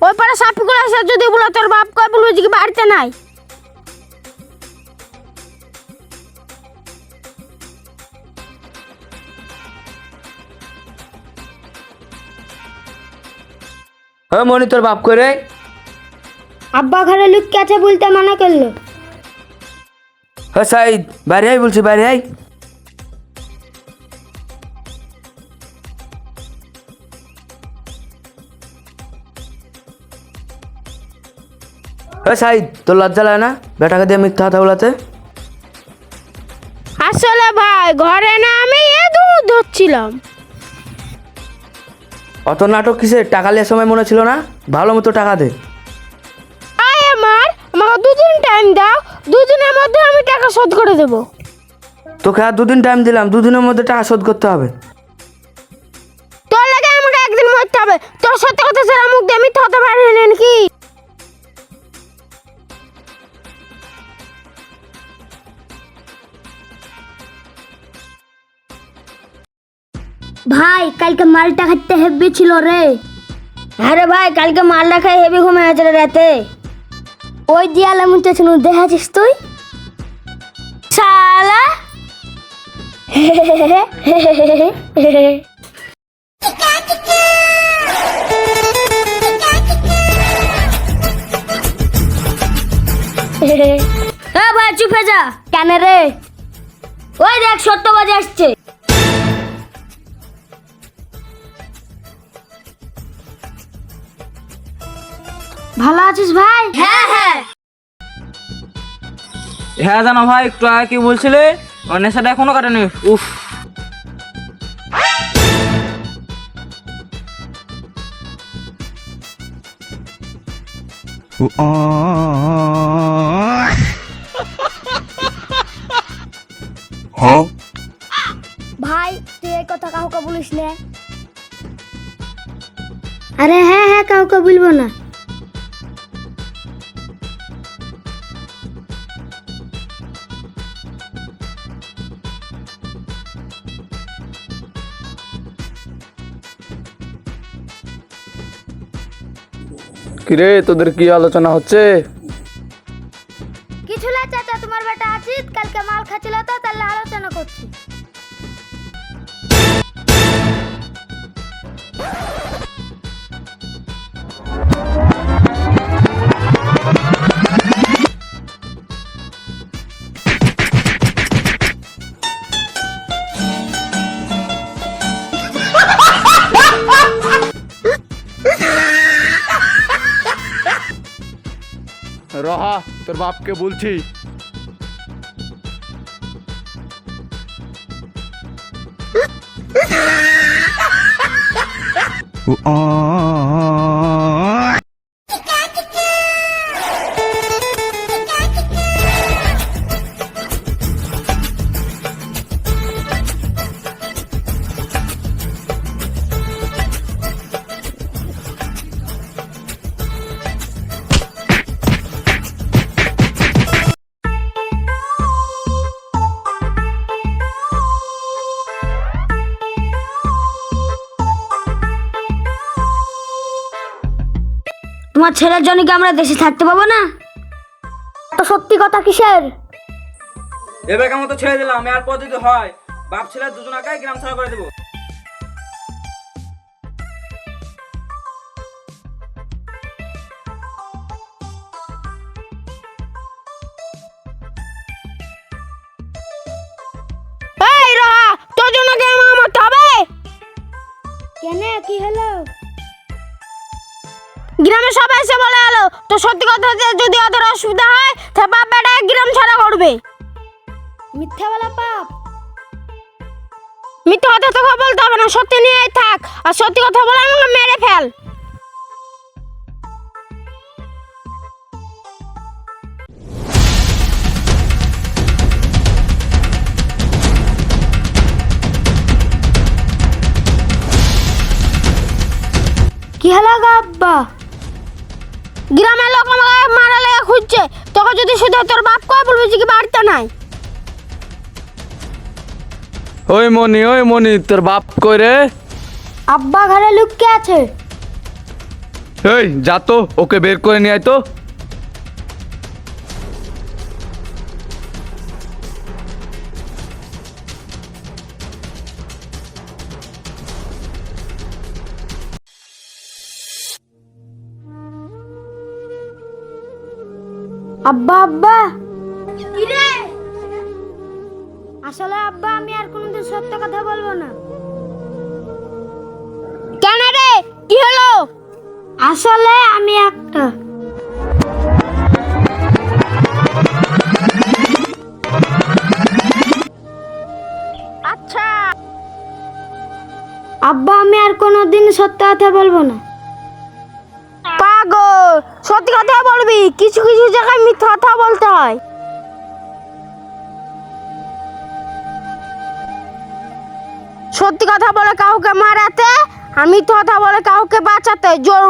ওই পারে সাপিকুল এসে যদি বলে তোর বাপ কয় বলবি যে কি বাড়িতে নাই? ও মনি তোর বাপ করে আব্বা ঘরে লুকিয়ে আছে বলতে মানা করল। ও সাইদ বাইরে আই বলছি বাইরে আই ও সাইদ তোর লজ্জা লাগে না? বেটাকে দিয়ে মিথ্যা কথা বলাতে? আসলে ভাই ঘরে না আমি এ দুধ ধরছিলাম। অত নাটক কিসের? টাকা লিয়ার সময় মনে ছিল না? ভালো মতো টাকা দে। আয় আমার আমাকে দুদিন টাইম দাও দুদিনের মধ্যে আমি টাকা শোধ করে দেবো। তোকে আর দুদিন টাইম দিলাম দুদিনের মধ্যে টাকা শোধ করতে হবে। তোর লাগে আমাকে একদিন মরতে হবে। তোর সত্যি কথা সেরা মুখ দিয়ে মিথ্যা হতে পারি নাকি? ভাই কালকে মালটা খাইতে হেব্বি ছিল রে। আরে ভাই কালকে মালটা খাই হেভি ঘুমে আছে রে রাতে। ওই দিয়ালে মুতে ছিল দেখাছিস তুই? শালা। এ ভাই চুপে যা। কেন রে? ওই দেখ সত্য বাজে আসছে। ভালো আছিস ভাই? হ্যাঁ হ্যাঁ। হ্যাঁ জানো ভাই একটু আগে কি বলছিলে? নেশাটা এখনও কাটেনি। উফ। ভাই তুই এই কথা কাউকে বলিস না? আরে হ্যাঁ হ্যাঁ কাউকে বলব না। কিরে, তোদের কি আলোচনা হচ্ছে? কিছু না চাচা, তোমার বেটা আজিত কালকে মাল খাচ্ছিল তো, তাহলে আলোচনা করছি। রহা তোর বাপকে বলছি তোমার ছেলের জন্য কি আমরা দেশে থাকতে পাবো না? তো সত্যি কথা কিসের? এবার কেমন তো ছেড়ে দিলাম আর পর যদি হয় বাপ ছেলে দুজন আগে গ্রাম ছাড়া করে দেবো। এই রহা তোর জন্য কি আমার মরতে কেন কি হলো? গ্রামে সবাই এসে বলে এলো তো সত্যি কথা যে যদি ওদের অসুবিধা হয় তা বাপ বেটা গ্রাম ছাড়া করবে। মিথ্যা বলা পাপ। মিথ্যে কথা তোকে বলতে হবে না সত্যি নিয়েই থাক। আর সত্যি কথা বলে আমাকে মেরে ফেল। কি হলো গো আব্বা? গ্রামের লোক আমাকে মারা লেগে খুঁজছে। তখন যদি শুধু তোর বাপ কয় বলবি যে কি বাড়িতে নাই? ওই মনি ওই মনি তোর বাপ কই রে? আব্বা ঘরে লুকিয়ে আছে। এই যা তো ওকে বের করে নিয়ে আয় তো। আব্বা আব্বা। আসলে আব্বা আমি আর কোনোদিন সত্য কথা বলব না। কেন রে? কি হলো? আসলে আমি একটা। আচ্ছা। আব্বা আমি আর কোনোদিন সত্য কথা বলব না। সত্যি কথা বলবি? কিছু কিছু জায়গায় মিথ্যা কথা বলতে হয়। সত্যি কথা বলে কাউকে মারাতে আর মিথ্যা কথা বলে কাউকে বাঁচাতে জোর